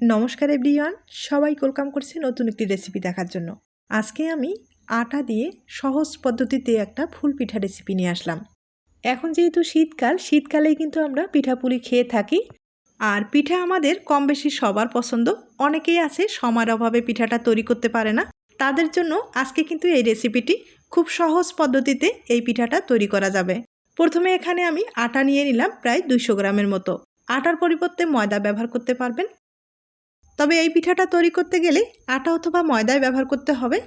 নমস্কার এভরিওয়ান, সবাই ওয়েলকাম করছে নতুন একটি রেসিপি দেখার জন্য। আজকে আমি আটা দিয়ে সহজ পদ্ধতিতে একটা ফুল পিঠা রেসিপি নিয়ে আসলাম। এখন যেহেতু শীতকাল, শীতকালেই কিন্তু আমরা পিঠাপুলি খেয়ে থাকি। আর পিঠা আমাদের কম বেশি সবার পছন্দ। অনেকেই আছে সময়ের অভাবে পিঠাটা তৈরি করতে পারে না। তাদের জন্য আজকে কিন্তু এই রেসিপিটি খুব সহজ পদ্ধতিতে এই পিঠাটা তৈরি করা যাবে। প্রথমে এখানে আমি আটা নিয়ে নিলাম প্রায় দুইশো গ্রামের মতো। আটার পরিবর্তে ময়দা ব্যবহার করতে পারবেন। তবে এই পিঠাটা তৈরি করতে গেলে আটা অথবা ময়দায় ব্যবহার করতে হবে।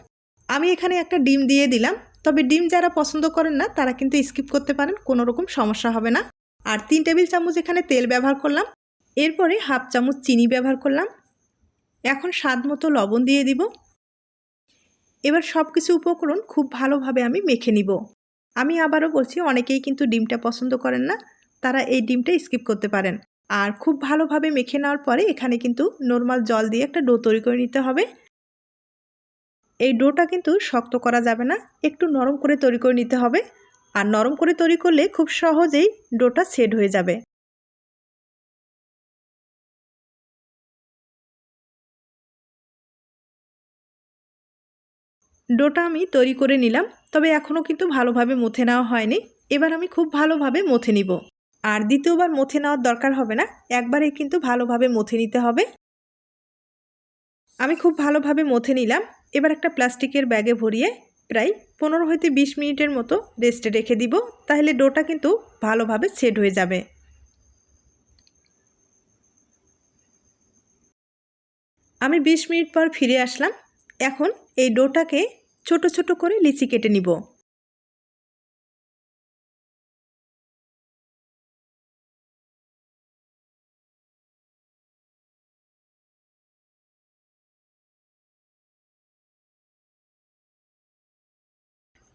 আমি এখানে একটা ডিম দিয়ে দিলাম। তবে ডিম যারা পছন্দ করেন না, তারা কিন্তু স্কিপ করতে পারেন, কোনো রকম সমস্যা হবে না। আর তিন টেবিল চামচ এখানে তেল ব্যবহার করলাম। এরপরে হাফ চামচ চিনি ব্যবহার করলাম। এখন স্বাদ মতো লবণ দিয়ে দিব। এবার সব কিছু উপকরণ খুব ভালোভাবে আমি মেখে নিব। আমি আবারও বলছি, অনেকেই কিন্তু ডিমটা পছন্দ করেন না, তারা এই ডিমটা স্কিপ করতে পারেন। আর খুব ভালোভাবে মেখে নেওয়ার পরে এখানে কিন্তু নর্মাল জল দিয়ে একটা ডো তৈরি করে নিতে হবে। এই ডোটা কিন্তু শক্ত করা যাবে না, একটু নরম করে তৈরি করে নিতে হবে। আর নরম করে তৈরি করলে খুব সহজেই ডোটা সেট হয়ে যাবে। ডোটা আমি তৈরি করে নিলাম, তবে এখনও কিন্তু ভালোভাবে মথে নেওয়া হয়নি। এবার আমি খুব ভালোভাবে মথে নিব। আর দ্বিতীয়বার মথে নেওয়ার দরকার হবে না, একবারে কিন্তু ভালোভাবে মথে নিতে হবে। আমি খুব ভালোভাবে মথে নিলাম, এবার একটা প্লাস্টিকের ব্যাগে ভরিয়ে প্রায় পনেরো হইতে বিশ মিনিটের মতো রেস্টে রেখে দিব, তাহলে ডোটা কিন্তু ভালোভাবে সেট হয়ে যাবে। আমি বিশ মিনিট পর ফিরে আসলাম, এখন এই ডোটাকে ছোট ছোট করে লিচি কেটে নিব।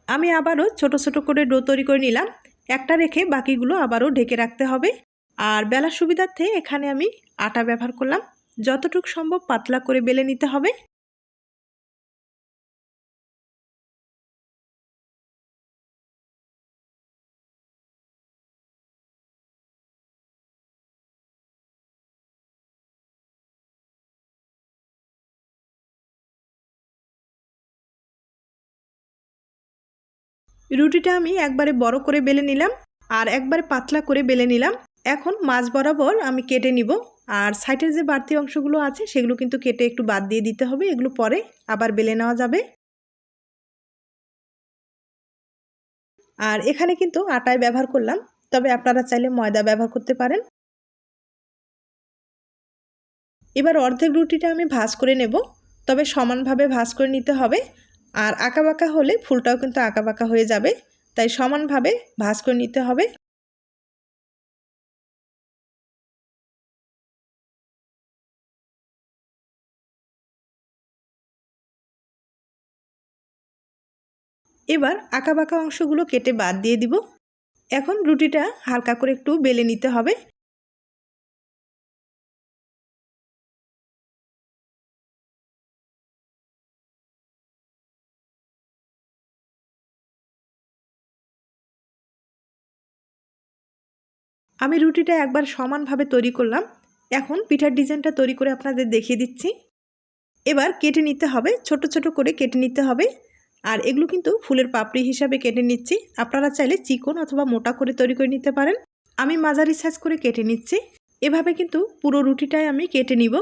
আমি আবারও ছোট ছোট করে ডো তৈরি করে নিলাম। একটা রেখে বাকিগুলো আবারও ঢেকে রাখতে হবে। আর বেলার সুবিধার্থে এখানে আমি আটা ব্যবহার করলাম। যতটুক সম্ভব পাতলা করে বেলে নিতে হবে। রুটিটা আমি একবারে বড় করে বেলে নিলাম আর একবারে পাতলা করে বেলে নিলাম। এখন মাছ বরাবর আমি কেটে নিব। আর সাইডের যে বাড়তি অংশগুলো আছে, সেগুলো কিন্তু কেটে একটু বাদ দিয়ে দিতে হবে। এগুলো পরে আবার বেলে নেওয়া যাবে। আর এখানে কিন্তু আটায় ব্যবহার করলাম। তবে আপনারা চাইলে ময়দা ব্যবহার করতে পারেন। এবার অর্ধেক রুটিটা আমি ভাজ করে নেব। তবে সমানভাবে ভাজ করে নিতে হবে। আর আঁকাবাঁকা হলে ফুলটাও কিন্তু আঁকাবাঁকা হয়ে যাবে, তাই সমানভাবে ভাজ করে নিতে হবে। এবার আঁকাবাঁকা অংশগুলো কেটে বাদ দিয়ে দিব। এখন রুটিটা হালকা করে একটু বেলে নিতে হবে। আমি রুটিটা একবার সমানভাবে তৈরি করলাম। এখন পিঠার ডিজাইনটা তৈরি করে আপনাদের দেখিয়ে দিচ্ছি। এবার কেটে নিতে হবে, ছোট ছোট করে কেটে নিতে হবে। আর এগুলো কিন্তু ফুলের পাপড়ি হিসাবে কেটে নিচ্ছি। আপনারা চাইলে চিকন অথবা মোটা করে তৈরি করে নিতে পারেন। আমি মাঝারি সাইজ করে কেটে নিচ্ছি। এভাবে কিন্তু পুরো রুটিটাই আমি কেটে নিব।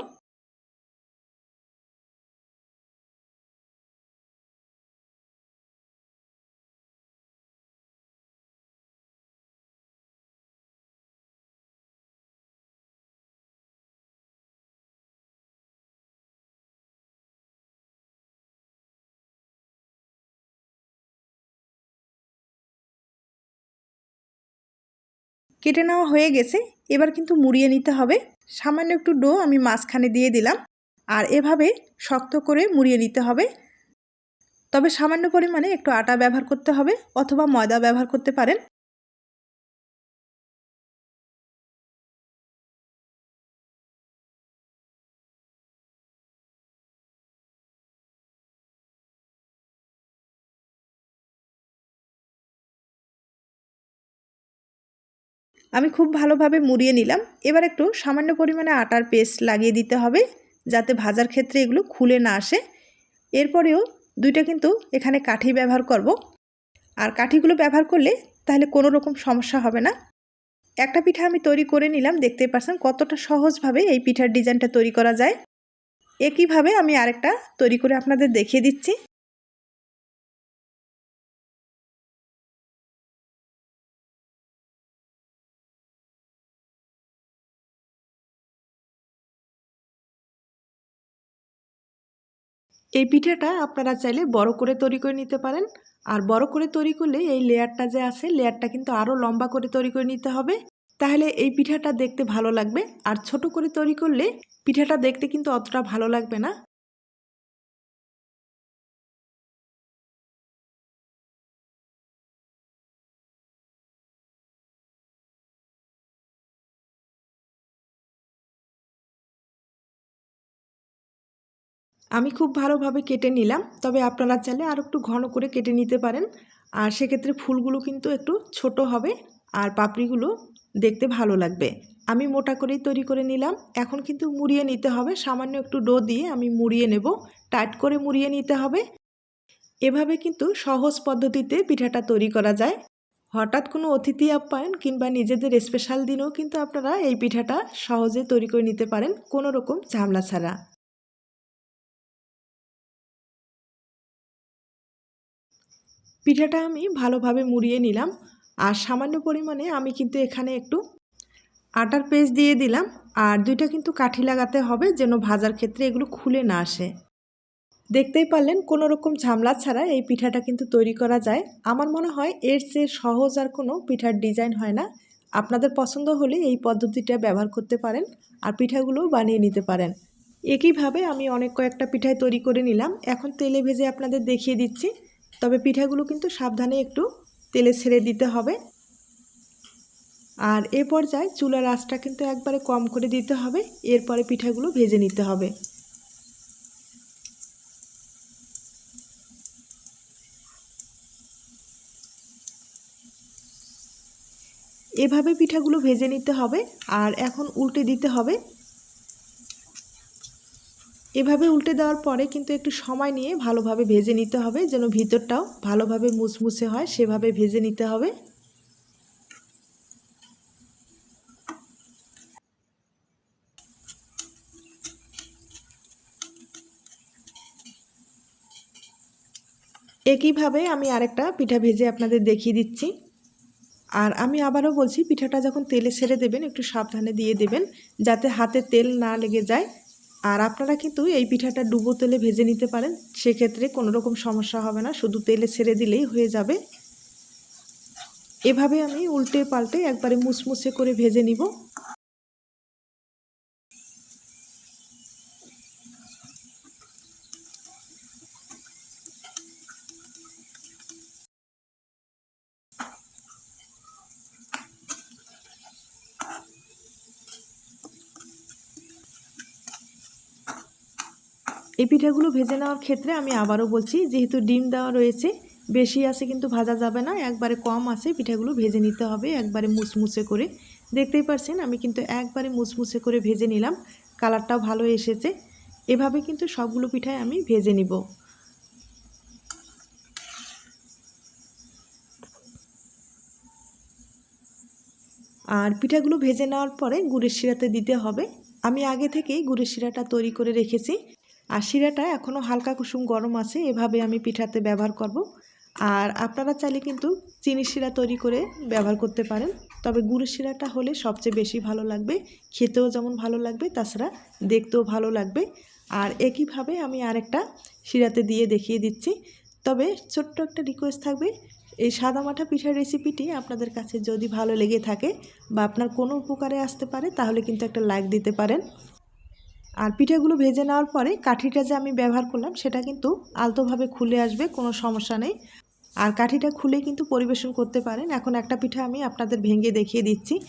কেটে নেওয়া হয়ে গেছে, এবার কিন্তু মুড়িয়ে নিতে হবে। সামান্য একটু ডো আমি মাঝখানে দিয়ে দিলাম, আর এভাবে শক্ত করে মুড়িয়ে নিতে হবে। তবে সামান্য পরিমাণে একটু আটা ব্যবহার করতে হবে, অথবা ময়দা ব্যবহার করতে পারেন। আমি খুব ভালোভাবে মুড়িয়ে নিলাম। এবার একটু সামান্য পরিমাণে আটার পেস্ট লাগিয়ে দিতে হবে যাতে ভাজার ক্ষেত্রে এগুলো খুলে না আসে। এরপরেও দুইটা কিন্তু এখানে কাঠি ব্যবহার করব। আর কাঠিগুলো ব্যবহার করলে তাহলে কোনো রকম সমস্যা হবে না। একটা পিঠা আমি তৈরি করে নিলাম, দেখতেই পাচ্ছেন কতটা সহজভাবে এই পিঠার ডিজাইনটা তৈরি করা যায়। একইভাবে আমি আরেকটা তৈরি করে আপনাদের দেখিয়ে দিচ্ছি। এই পিঠাটা আপনারা চাইলে বড় করে তৈরি করে নিতে পারেন। আর বড় করে তৈরি করলে এই লেয়ারটা যে আছে, লেয়ারটা কিন্তু আরও লম্বা করে তৈরি করে নিতে হবে। তাহলে এই পিঠাটা দেখতে ভালো লাগবে। আর ছোট করে তৈরি করলে পিঠাটা দেখতে কিন্তু অতটা ভালো লাগবে না। আমি খুব ভালোভাবে কেটে নিলাম, তবে আপনারা চাইলে আর একটু ঘন করে কেটে নিতে পারেন। আর সেক্ষেত্রে ফুলগুলো কিন্তু একটু ছোট হবে আর পাপড়িগুলো দেখতে ভালো লাগবে। আমি মোটা করেই তৈরি করে নিলাম। এখন কিন্তু মুড়িয়ে নিতে হবে। সামান্য একটু ডো দিয়ে আমি মুড়িয়ে নেব। টাইট করে মুড়িয়ে নিতে হবে। এভাবে কিন্তু সহজ পদ্ধতিতে পিঠাটা তৈরি করা যায়। হঠাৎ কোনো অতিথি আপ্যায়ন কিংবা নিজেদের স্পেশাল দিনেও কিন্তু আপনারা এই পিঠাটা সহজে তৈরি করে নিতে পারেন। কোনো রকম ঝামলা ছাড়া। পিঠাটা আমি ভালোভাবে মুড়িয়ে নিলাম আর সামান্য পরিমাণে আমি কিন্তু এখানে একটু আটার পেস্ট দিয়ে দিলাম আর দুইটা কিন্তু কাঠি লাগাতে হবে যেন ভাজার ক্ষেত্রে এগুলো খুলে না আসে। দেখতেই পারলেন কোনো রকম ঝামলা ছাড়া এই পিঠাটা কিন্তু তৈরি করা যায়। আমার মনে হয় এর চেয়ে সহজ আর কোনো পিঠার ডিজাইন হয় না। আপনাদের পছন্দ হলে এই পদ্ধতিটা ব্যবহার করতে পারেন আর পিঠাগুলো বানিয়ে নিতে পারেন। একইভাবে আমি অনেক কয়েকটা পিঠাই তৈরি করে নিলাম। এখন তেলে ভেজে আপনাদের দেখিয়ে দিচ্ছি। তবে পিঠাগুলো কিন্তু সাবধানে একটু তেলে ছেড়ে দিতে হবে। আর এ পর্যায়ে চুলার আঁচটা কিন্তু একবারে কম করে দিতে হবে, এরপরে পিঠাগুলো ভেজে নিতে হবে। এভাবে পিঠাগুলো ভেজে নিতে হবে, আর এখন উল্টে দিতে হবে এভাবে উল্টে দেওয়ার পরে কিন্তু একটু সময় নিয়ে ভালোভাবে ভেজে নিতে হবে, যেন ভিতরটাও ভালোভাবে মুসমুসে হয়, সেভাবে ভেজে নিতে হবে। একইভাবে আমি আরেকটা পিঠা ভেজে আপনাদের দেখিয়ে দিচ্ছি। আর আমি আবারও বলছি, পিঠাটা যখন তেলে ছেড়ে দেবেন, একটু সাবধানে দিয়ে দেবেন, যাতে হাতে তেল না লেগে যায়। আর আপনারা কিন্তু এই পিঠাটা ডুবো তেলে ভেজে নিতে পারেন। সেক্ষেত্রে কোনো রকম সমস্যা হবে না, শুধু তেলে ছেড়ে দিলেই হয়ে যাবে। এভাবে আমি উল্টে পাল্টে একবারে মুসমুসে করে ভেজে নিব। এই পিঠাগুলো ভেজে নেওয়ার ক্ষেত্রে আমি আবারও বলছি, যেহেতু ডিম দেওয়া রয়েছে, বেশি আছে কিন্তু ভাজা যাবে না, একবারে কম আছে, পিঠাগুলো ভেজে নিতে হবে, একবারে মুচমুচে করে। দেখতেই পারছেন, আমি কিন্তু একবারে মুচমুচে করে ভেজে নিলাম, কালারটাও ভালো এসেছে। এভাবে কিন্তু সবগুলো পিঠাই আমি ভেজে নিব। আর পিঠাগুলো ভেজে নেওয়ার পরে গুড়ের শিরাতে দিতে হবে। আমি আগে থেকেই গুড়ের শিরাটা তৈরি করে রেখেছি। আর শিরাটা এখনও হালকা কুসুম গরম আছে, এভাবে আমি পিঠাতে ব্যবহার করব। আর আপনারা চাইলে কিন্তু চিনি শিরা তৈরি করে ব্যবহার করতে পারেন। তবে গুড়ের শিরাটা হলে সবচেয়ে বেশি ভালো লাগবে, খেতেও যেমন ভালো লাগবে, তাছাড়া দেখতেও ভালো লাগবে। আর একইভাবে আমি আরেকটা শিরাতে দিয়ে দেখিয়ে দিচ্ছি। তবে ছোট্ট একটা রিকোয়েস্ট থাকবে, এই সাদামাঠা পিঠার রেসিপিটি আপনাদের কাছে যদি ভালো লেগে থাকে বা আপনার কোনো উপকারে আসতে পারে, তাহলে কিন্তু একটা লাইক দিতে পারেন। আর পিঠাগুলো ভেজে নেওয়ার পরে কাঠিটা যে আমি ব্যবহার করলাম, সেটা কিন্তু আলতোভাবে খুলে আসবে, কোনো সমস্যা নেই। আর কাঠিটা খুলে কিন্তু পরিবেশন করতে পারেন। এখন একটা পিঠা আমি আপনাদের ভেঙে দেখিয়ে দিচ্ছি।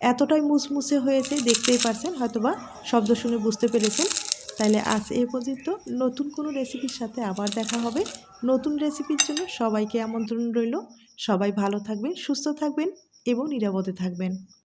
এতটাই মুসমুসে হয়েছে, দেখতেই পারছেন, হয়তোবা শব্দ শুনে বুঝতে পেরেছেন। তাহলে আজ এ পর্যন্ত। নতুন কোনো রেসিপির সাথে আবার দেখা হবে। নতুন রেসিপির জন্য সবাইকে আমন্ত্রণ রইল। সবাই ভালো থাকবেন, সুস্থ থাকবেন এবং নিরাপদে থাকবেন।